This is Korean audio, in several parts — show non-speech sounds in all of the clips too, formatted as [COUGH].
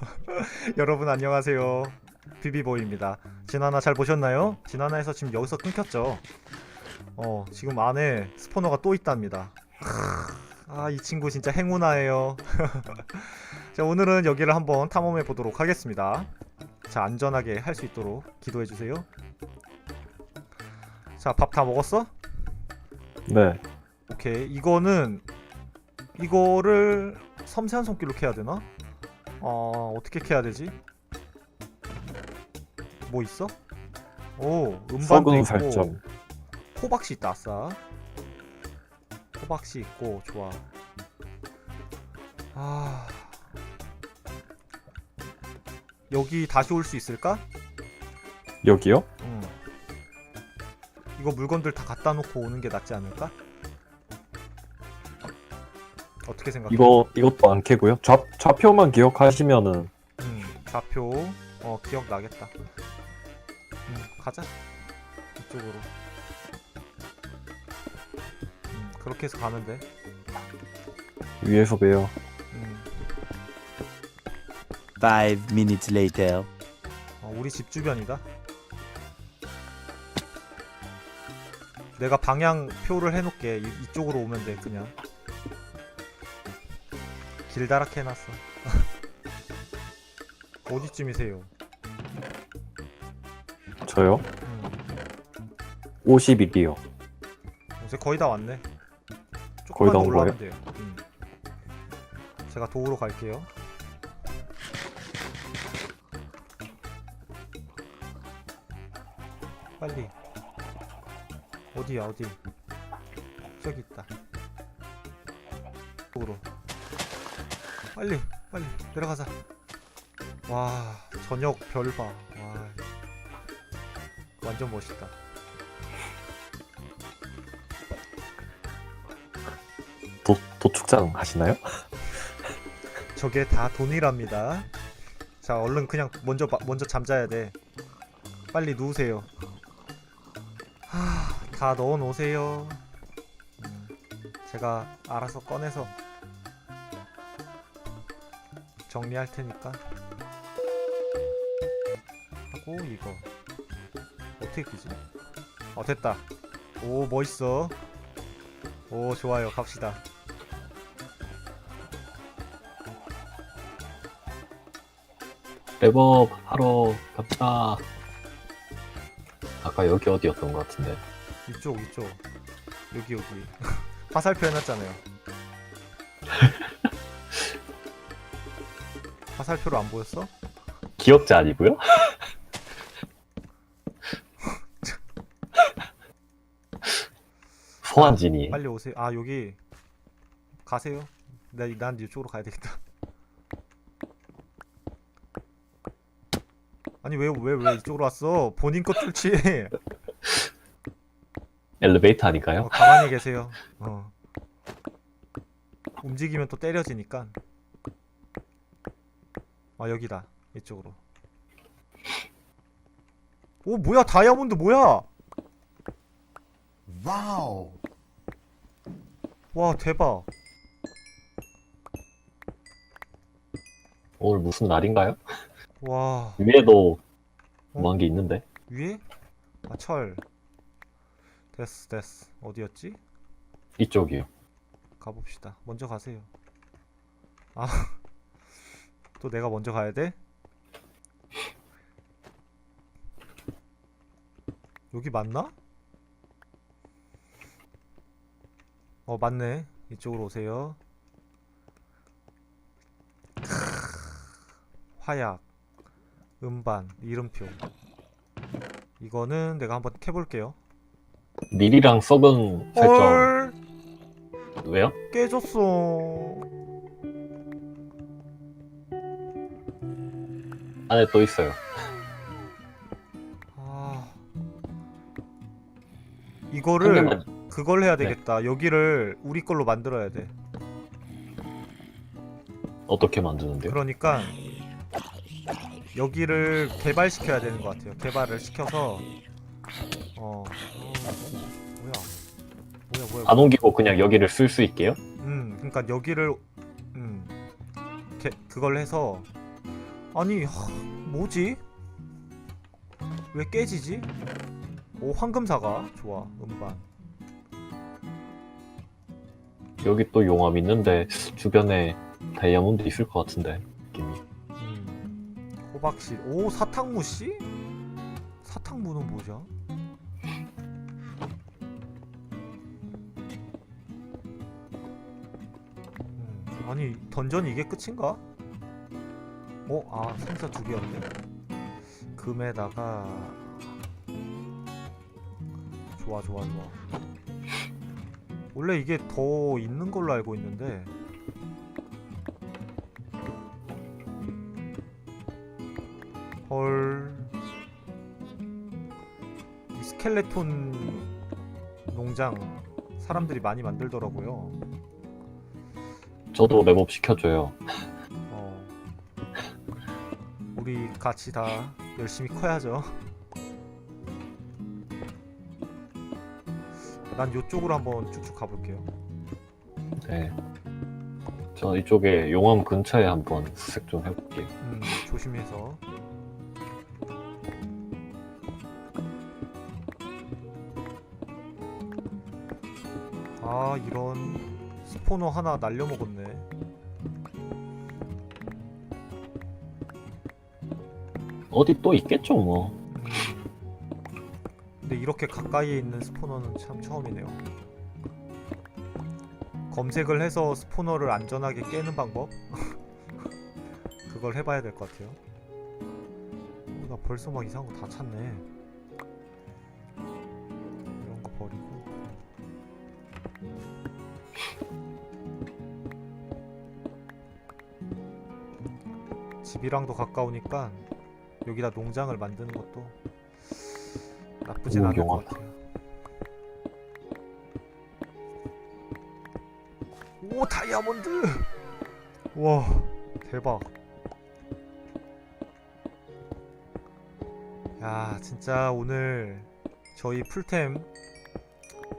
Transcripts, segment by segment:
[LAUGHS] 여러분 안녕하세요. 비비보이입니다. 지나나 잘 보셨나요? 지나나에서 지금 여기서 끊겼죠. 어, 지금 안에 스포너가 또 있답니다. 아, 이 친구 진짜 행운아예요. [LAUGHS] 자, 오늘은 여기를 한번 탐험해 보도록 하겠습니다. 자, 안전하게 할 수 있도록 기도해 주세요. 자, 밥 다 먹었어? 네. 오케이. 이거는 이거를 섬세한 손길로 캐야 되나? 어, 어떻게 캐야 되지? 뭐 있어? 오, 음반도 썩은 있고 살점. 호박씨 있다. 아싸. 호박씨 있고 좋아. 아. 여기 다시 올 수 있을까? 여기요? 응. 이거 물건들 다 갖다 놓고 오는 게 낫지 않을까? 어떻게 생각해? 이거 이것도 안 캐고요. 좌 좌표만 기억하시면은 음, 좌표 어 기억 나겠다. 음, 가자 이쪽으로. 음, 그렇게 해서 가면 돼. 위에서 배요. 음, Five minutes later. 어, 우리 집 주변이다. 내가 방향 표를 해놓게 이, 이쪽으로 오면 돼 그냥. 길다랗게 해놨어. [LAUGHS] 어디쯤이세요? 저요? 음. 51이요. 이제 거의 다 왔네. 거의 조금만 다더온 올라가면 돼요. 음. 제가 도우러 갈게요. 빨리. 어디야 어디? 저기 있다. 도우러. 빨리 빨리 내려가자. 와 저녁 별 봐. 와 완전 멋있다. 도 도축장 하시나요? [LAUGHS] 저게 다 돈이랍니다. 자, 얼른 그냥 먼저 마- 먼저 잠자야 돼. 빨리 누우세요. 하, 다 넣어 놓으세요. 음, 제가 알아서 꺼내서 정리할 테니까. 하고 이거 어떻게 끼지? 어 됐다. 오 멋있어. 오 좋아요. 갑시다. 랩업 하러 갑시다. 아까 여기 어디였던 것 같은데. 이쪽 이쪽 여기 여기 [LAUGHS] 화살표 해놨잖아요 [LAUGHS] 화살표로 안 보였어? 기억자 아니고요? [LAUGHS] 소환진이. 빨리 오세요 아 여기 가세요 나, 난 이쪽으로 가야 되겠다 아니 왜 왜 왜 이쪽으로 왔어 본인 것 뚫지 [LAUGHS] 엘리베이터 아닐까요? 어, 가만히 계세요 어 움직이면 또 때려지니까 아 여기다. 이쪽으로. 오 뭐야? 다이아몬드 뭐야? 와우. 와 대박. 오늘 무슨 날인가요? 와. 위에도 어? 뭐한 게 있는데. 위에? 아 철. 됐어 됐어. 어디였지? 이쪽이요. 가봅시다. 먼저 가세요. 아 또 내가 먼저 가야 돼? 여기 맞나? 어 맞네. 이쪽으로 오세요. 화약 음반 이름표. 이거는 내가 한번 캐볼게요. 밀이랑 썩은. 헐! 왜요? 깨졌어 안에 또 있어요. 아 한 이거를 개만 그걸 해야 네. 되겠다 여기를 우리 걸로 만들어야 돼 어떻게 만드는데요? 그러니까 여기를 개발시켜야 되는 것 같아요 개발을 시켜서 어, 어 뭐야 뭐야 뭐야 안 옮기고 그냥 여기를 쓸 수 있게요? 음, 그러니까 여기를 음, 게, 그걸 해서 아니 하, 뭐지? 왜 깨지지? 오 황금사가 좋아 음반 여기 또 용암 있는데 주변에 다이아몬드 있을 것 같은데 느낌이. 음. 호박씨 오 사탕무씨? 사탕무는 뭐죠? 음, 아니 던전이 이게 끝인가? 어? 아 생사 두 개였네 금에다가 좋아 좋아 좋아 원래 이게 더 있는 걸로 알고 있는데 헐. 이 스켈레톤 농장 사람들이 많이 만들더라고요. 저도 랩업 시켜줘요. 어. 우리 같이 다 열심히 커야죠. 난 요쪽으로 한번 쭉쭉 가볼게요. 네. 저 이쪽에 용암 근처에 한번 수색 좀 해볼게요. 음, 조심해서. 아, 이런 스포너 하나 날려먹었네. 어디 또 있겠죠 뭐. 음. 근데 이렇게 가까이에 있는 스포너는 참 처음이네요. 검색을 해서 스포너를 안전하게 깨는 방법? [LAUGHS] 그걸 해봐야 될 것 같아요. 어, 나 벌써 막 이상한 거 다 찾네. 이런 거 버리고. 집이랑도 가까우니까 여기다 농장을 만드는 것도 나쁘진 오, 않을 것 용암. 같아요. 오 다이아몬드! 와 대박. 야 진짜 오늘 저희 풀템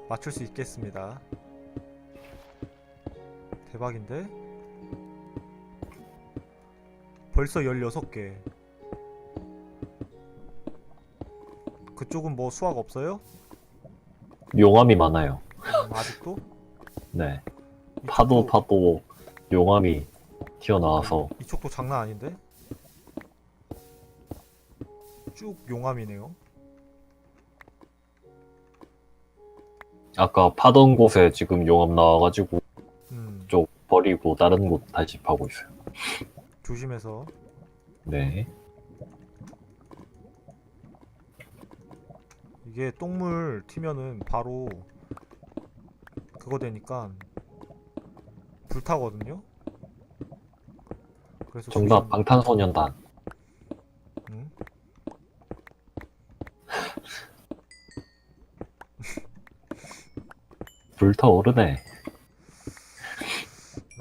맞출 수 있겠습니다. 대박인데? 벌써 16개. 그쪽은 뭐 수학 없어요? 용암이 많아요. 음, 아직도? [LAUGHS] 네. 파도 이쪽도- 파도 용암이 튀어나와서 이쪽도 장난 아닌데? 쭉 용암이네요. 아까 파던 곳에 지금 용암 나와가지고 음, 쪽 버리고 다른 곳 다시 파고 있어요. 조심해서. 네. 이게 똥물 튀면은 바로 그거 되니까 불타거든요. 그래서 정답 조심- 방탄소년단. 응? 불타오르네.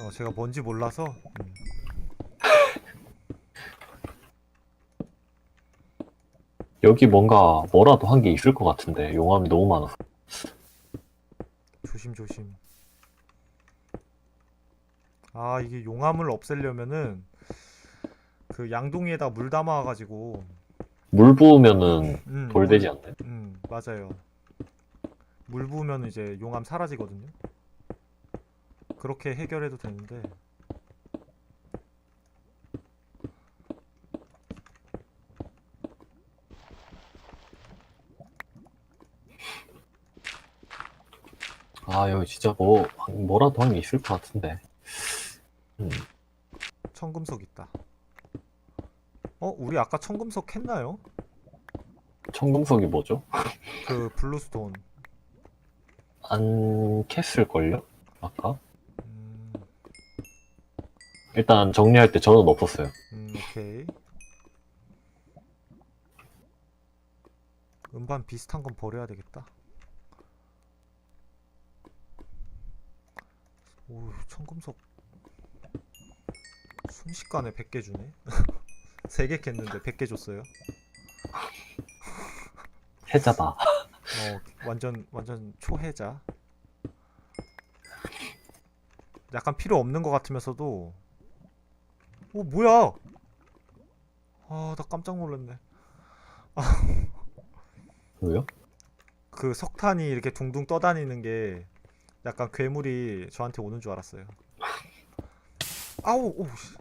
어, 제가 뭔지 몰라서. 음. 여기 뭔가 뭐라도 한 게 있을 것 같은데 용암이 너무 많아서. 조심 조심. 아 이게 용암을 없애려면은 그 양동이에다 물 담아가지고 물 부으면은 음, 돌 되지 않나요? 음 맞아요. 물 부으면 이제 용암 사라지거든요. 그렇게 해결해도 되는데 아 여기 진짜 뭐 뭐라도 한게 있을 것 같은데. 음, 청금석 있다. 어 우리 아까 청금석 했나요? 청금석이 뭐죠? 그 블루스톤. 안 캤을 걸요? 아까? 음, 일단 정리할 때 저는 없었어요. 음 오케이. 음반 비슷한 건 버려야 되겠다. 오, 청금석 순식간에 100개 주네. [LAUGHS] 3개 캤는데 100개 줬어요. 해자다. 어, 완전 완전 초해자. 약간 필요 없는 것 같으면서도 오 뭐야? 아, 나 깜짝 놀랐네. 왜요? 그 석탄이 이렇게 둥둥 떠다니는 게 약간 괴물이 저한테 오는 줄 알았어요. 아우, 오, 씨.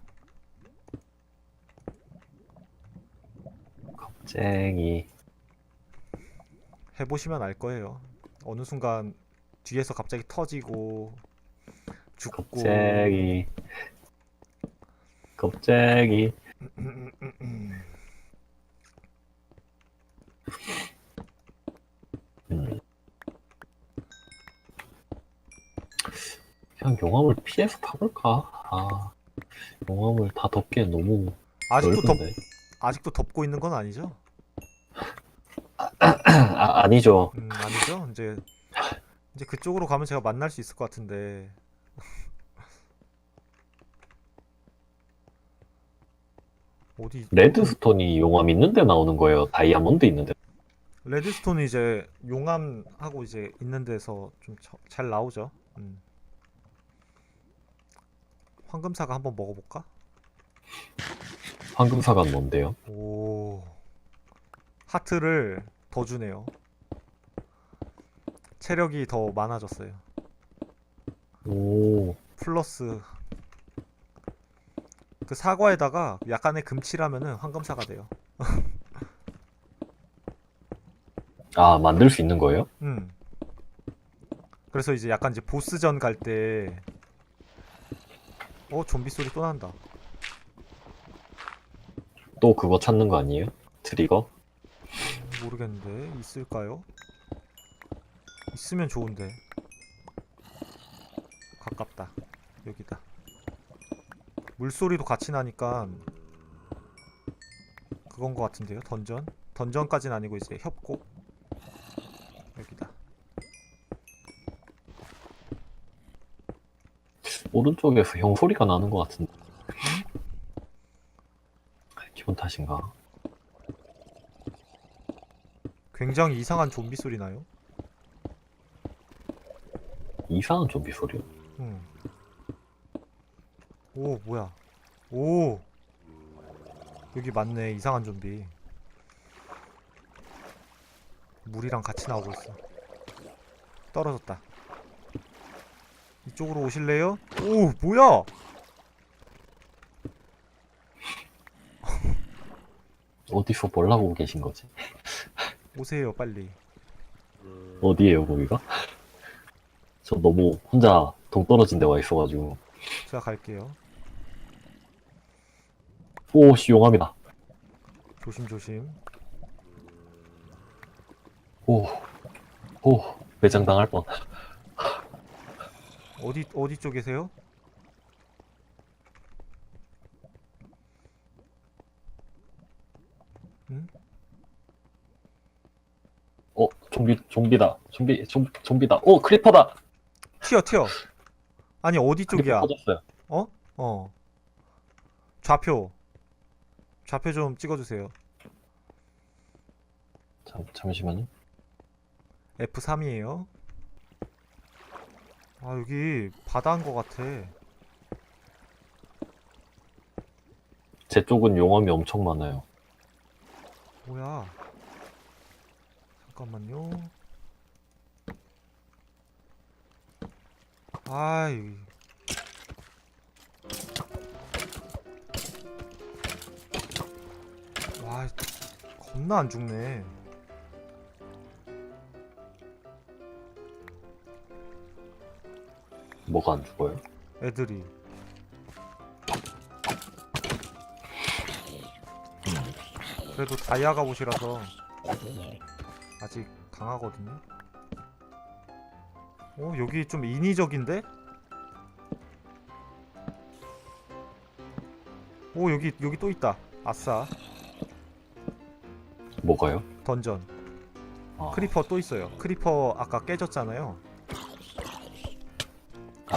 쟁이. 해보시면 알 거예요. 어느 순간 뒤에서 갑자기 터지고 죽고 겁쟁이. 겁쟁이. 음. 그냥 용암을 피해서 타볼까? 아, 용암을 다 덮기엔 너무 아직도 덮 넓은데. 아직도 덮고 있는 건 아니죠? [CLEARS THROAT] 아, 아니죠. 음, 아니죠? 이제 이제 그쪽으로 가면 제가 만날 수 있을 것 같은데 [LAUGHS] 어디 레드스톤이 용암 있는데 나오는 거예요. 다이아몬드 있는데. 레드스톤이 이제 용암하고 이제 있는 데서 좀 잘 나오죠. 음. 황금사가 한번 먹어볼까? 황금사관 뭔데요? 오 하트를 더 주네요. 체력이 더 많아졌어요. 오, 플러스 그 사과에다가 약간의 금칠하면은 황금사가 돼요. [LAUGHS] 아, 만들 수 있는 거예요? 음. 그래서 이제 약간 이제 보스전 갈 때 어, 좀비 소리 또 난다. 또 그거 찾는 거 아니에요? 트리거? 모르겠는데 있을까요? 있으면 좋은데. 가깝다. 여기다. 물소리도 같이 나니까 그건 것 같은데요. 던전? 던전까진 아니고 이제 협곡. 여기다. 오른쪽에서 형 소리가 나는 것 같은데. 기분 탓인가? 굉장히 이상한 좀비 소리 나요. 이상한 좀비 소리요? 응. 오, 뭐야. 오. 여기 맞네. 이상한 좀비. 물이랑 같이 나오고 있어. 떨어졌다. 이쪽으로 오실래요? 오, 뭐야? [LAUGHS] 어디서 뭘 하고 계신 거지? [LAUGHS] 오세요, 빨리. 어디에요, 거기가? [LAUGHS] 저 너무 혼자 동떨어진 데 와 있어가지고. 제가 갈게요. 오, 씨, 용암이다. 조심 조심. 오, 오, 매장 당할 뻔. 어디, 어디 쪽이세요? 어, 좀비, 좀비다. 좀비, 좀, 좀비다. 오, 크리퍼다! 튀어, 튀어. 아니, 어디 쪽이야? 크리퍼 터졌어요. 어? 어. 좌표. 좌표 좀 찍어주세요. 잠, 잠시만요. F3이에요. 아, 여기 바다인 것 같아. 제 쪽은 용암이 엄청 많아요. 뭐야? 잠깐만요. 아이. 와, 겁나 안 죽네. 뭐가 안 죽어요? 애들이. 그래도 다이아가 옷이라서 아직 강하거든요. 어, 여기 좀 인위적인데? 오, 여기 여기 또 있다. 아싸. 뭐가요? 던전. 아, 크리퍼 또 있어요. 크리퍼 아까 깨졌잖아요.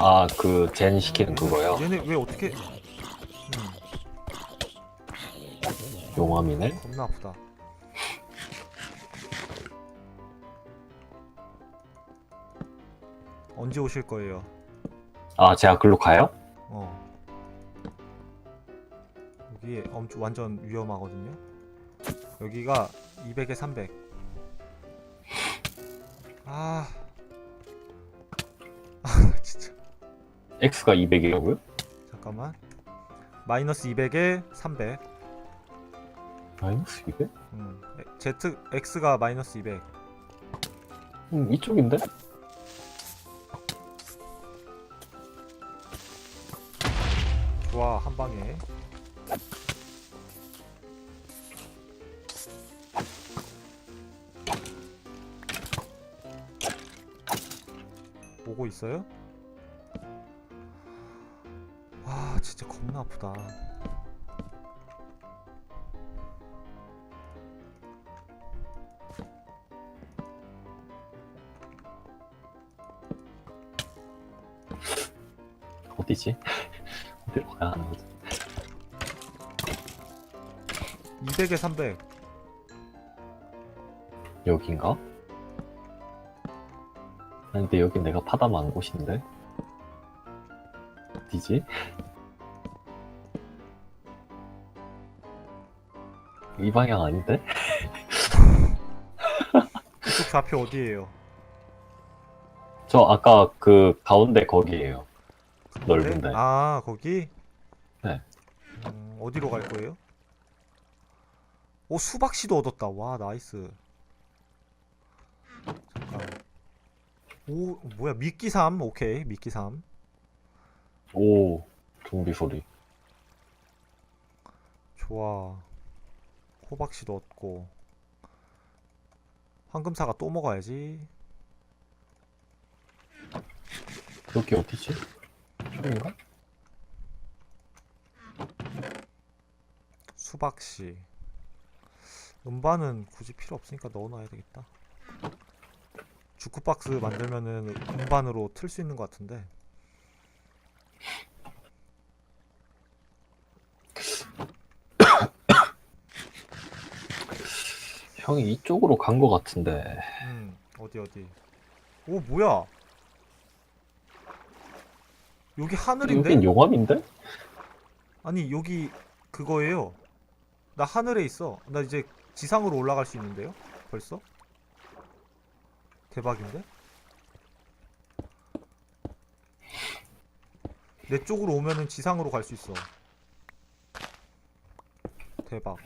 아, 그, 젠 시키는 그거요? 얘네 왜 어떻게? 음, 용암이네? 겁나 아프다. 언제 오실 거예요? 아, 제가 글로 가요? 어. 여기 엄청 완전 위험하거든요. 여기가 200에 300. 아, 아 X가 200이라고요? 잠깐만. 마이너스 200에 300. 마이너스 200? 음, Z X가 마이너스 200. 음, 이쪽인데? 좋아 한 방에. 오고 있어요? 와 진짜 겁나 아프다. 어디지? 어디로 가야 하는 거지? 200에 300. 여긴가? 아니 근데 여기 내가 파담한 곳인데? 어디지? 이 방향 아닌데? 이쪽 좌표 어디예요? [LAUGHS] 저 아까 그 가운데 거기에요 넓은데 아 거기? 네. 음, 어디로 갈 거예요? 오 수박씨도 얻었다. 와 나이스. 잠깐. 오 뭐야 미끼 3 오케이 미끼 3 오 좀비 소리 좋아. 호박씨도 얻고 황금사가 또 먹어야지. 여기 어디지? 저긴가? 수박씨. 음반은 굳이 필요 없으니까 넣어놔야 되겠다. 주크박스 만들면은 음반으로 틀 수 있는 것 같은데. 형이 이쪽으로 간 거 같은데 음 어디 어디. 오 뭐야? 여기 하늘인데? 여긴 용암인데? 아니 여기 그거예요. 나 하늘에 있어. 나 이제 지상으로 올라갈 수 있는데요? 벌써? 대박인데? 내 쪽으로 오면은 지상으로 갈 수 있어. 대박.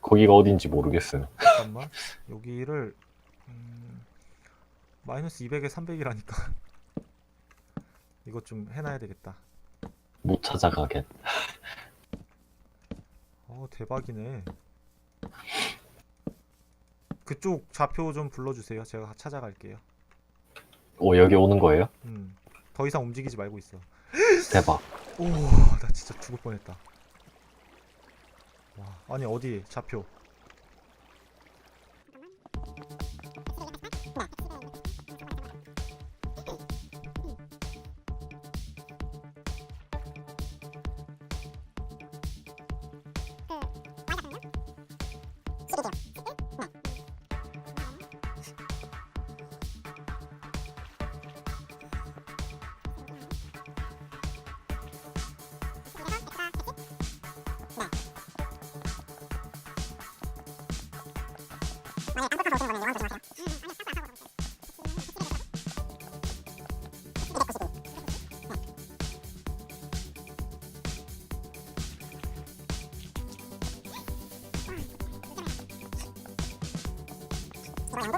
거기가 어딘지 모르겠어요 [LAUGHS] 잠깐만. 여기를 음, 마이너스 200에 300이라니까. [LAUGHS] 이것 좀 해놔야 되겠다. 못 찾아가겠 어 대박이네. 그쪽 좌표 좀 불러주세요. 제가 찾아갈게요. 오 여기 오는 거예요? 음, 더 이상 움직이지 말고 있어. 대박 [GASPS] 오, 나 진짜 죽을 뻔했다. 와, 아니 어디 좌표? 저는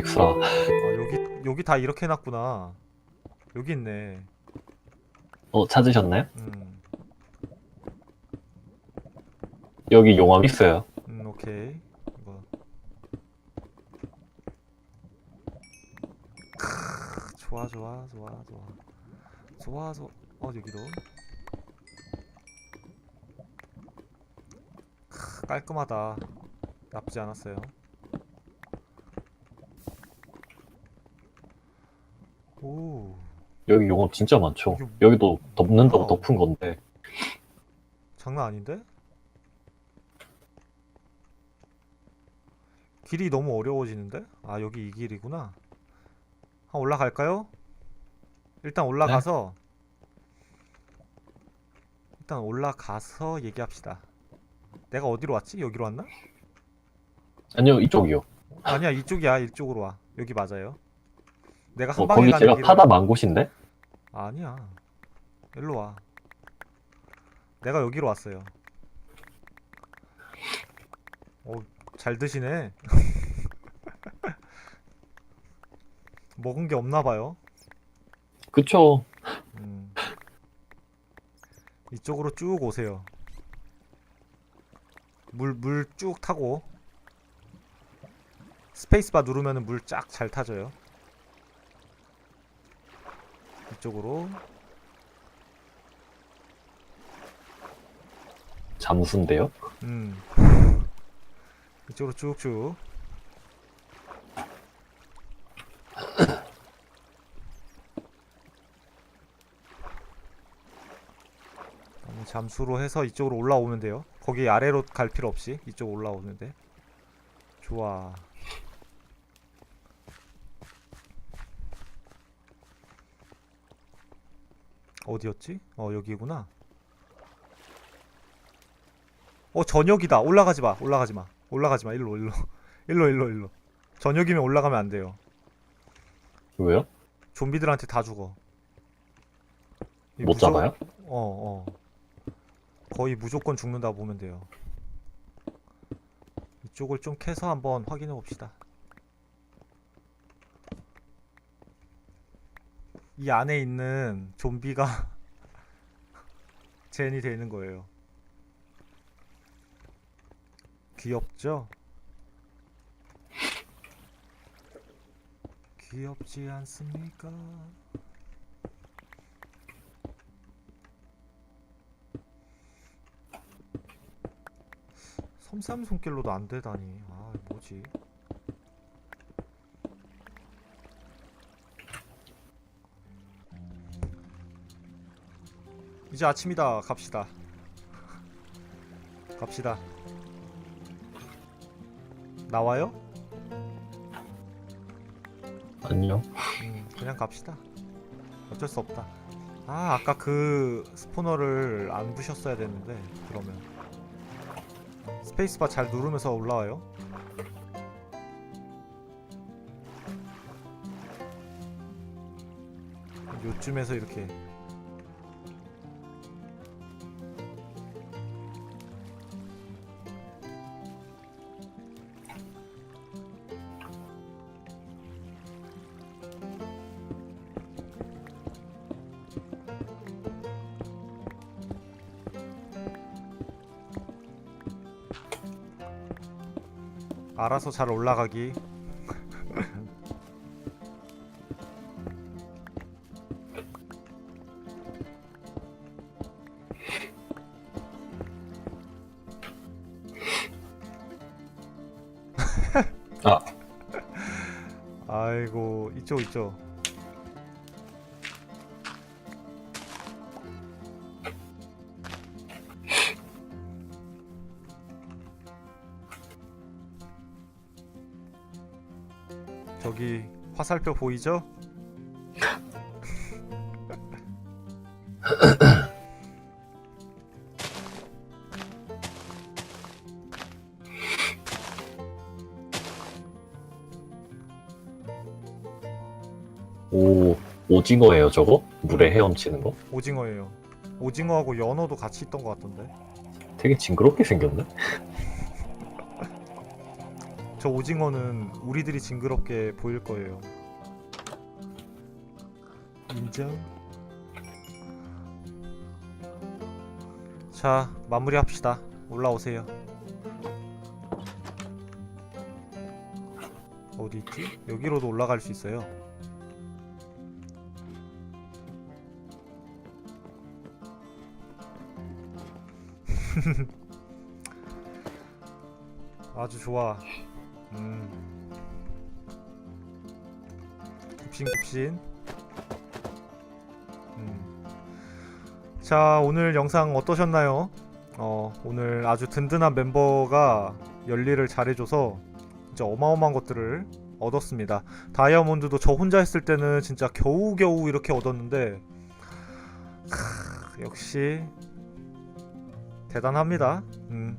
백수라 아, 여기 여기 다 이렇게 해놨구나. 여기 있네. 어 찾으셨나요? 음, 여기 용암 있어요 음 오케이. 이거. 크 좋아 좋아 좋아 좋아 좋아 좋아. 어 여기도. 크 깔끔하다. 나쁘지 않았어요. 오 여기 용암 진짜 많죠. 여기 여기도 덮는다고 어. 덮은 건데. 장난 아닌데? 길이 너무 어려워지는데? 아 여기 이 길이구나 한 올라갈까요? 일단 올라가서 일단 올라가서 얘기합시다 내가 어디로 왔지? 여기로 왔나? 아니요, 이쪽이요. 아니야 이쪽이야 이쪽으로 와 여기 맞아요 내가 한 어, 방에 거기 가는 제가 파다 만 곳인데? 아니야. 일로 와. 내가 여기로 왔어요. 어, 잘 드시네. [LAUGHS] 먹은 게 없나 봐요. 그쵸. 음. 이쪽으로 쭉 오세요. 물, 물 쭉 타고. 스페이스바 누르면 물쫙 잘 타져요. 이쪽으로. 잠수인데요? 음. 이쪽으로 쭉쭉. [CLEARS THROAT] 아니, 잠수로 해서 이쪽으로 올라오면 돼요. 거기 아래로 갈 필요 없이 이쪽 올라오면 돼. 좋아. 어디였지? 어, 여기구나. 어 저녁이다 올라가지 마 올라가지 마 올라가지 마 일로 일로 [LAUGHS] 일로 일로 일로 저녁이면 올라가면 안 돼요 왜요? 좀비들한테 다 죽어 이못 무조- 잡아요? 어, 어. 거의 무조건 죽는다 보면 돼요. 이쪽을 좀 캐서 한번 확인해 봅시다. 이 안에 있는 좀비가 [LAUGHS] 젠이 되는 거예요. 귀엽죠? 귀엽지 않습니까? 섬삼 손길로도 안 되다니. 아, 뭐지? 이제 아침이다. 갑시다. 갑시다. 나와요? 아니요. 음, 그냥 갑시다. 어쩔 수 없다. 아, 아까 그 스포너를 안 부셨어야 됐는데, 그러면. 스페이스바 잘 누르면서 올라와요. 요쯤에서 이렇게 알아서 잘 올라가기. 아. [LAUGHS] 아이고 이쪽 이쪽. 화살표 보이죠? [LAUGHS] 오, 오징어예요, 저거? 물에 헤엄치는 거? 오징어예요. 오징어하고 연어도 같이 있던 것 같던데. 되게 징그럽게 생겼네? [LAUGHS] 저 오징어는 우리들이 징그럽게 보일 거예요. 인정. 자, 마무리합시다. 올라오세요. 어디 있지? 여기로도 올라갈 수 있어요. [LAUGHS] 아주 좋아. 음. 굽신굽신. 자, 오늘 영상 어떠셨나요? 어, 오늘 아주 든든한 멤버가 열일을 잘해줘서 진짜 어마어마한 것들을 얻었습니다. 다이아몬드도 저 혼자 했을 때는 진짜 겨우겨우 이렇게 얻었는데 크, 역시 대단합니다. 음.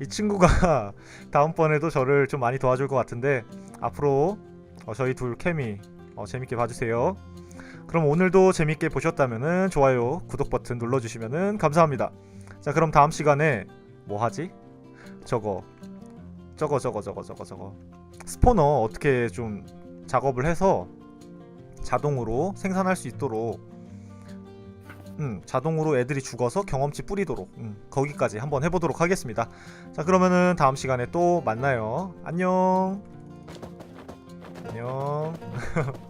이 친구가 [LAUGHS] 다음번에도 저를 좀 많이 도와줄 것 같은데 앞으로 어, 저희 둘 케미 어, 재밌게 봐주세요. 그럼 오늘도 재밌게 보셨다면은 좋아요, 구독 버튼 눌러주시면은 감사합니다. 자 그럼 다음 시간에 뭐 하지? 저거 저거 저거 저거 저거 저거 스포너 어떻게 좀 작업을 해서 자동으로 생산할 수 있도록 음, 자동으로 애들이 죽어서 경험치 뿌리도록 음, 거기까지 한번 해보도록 하겠습니다. 자 그러면은 다음 시간에 또 만나요. 안녕. 안녕. [LAUGHS]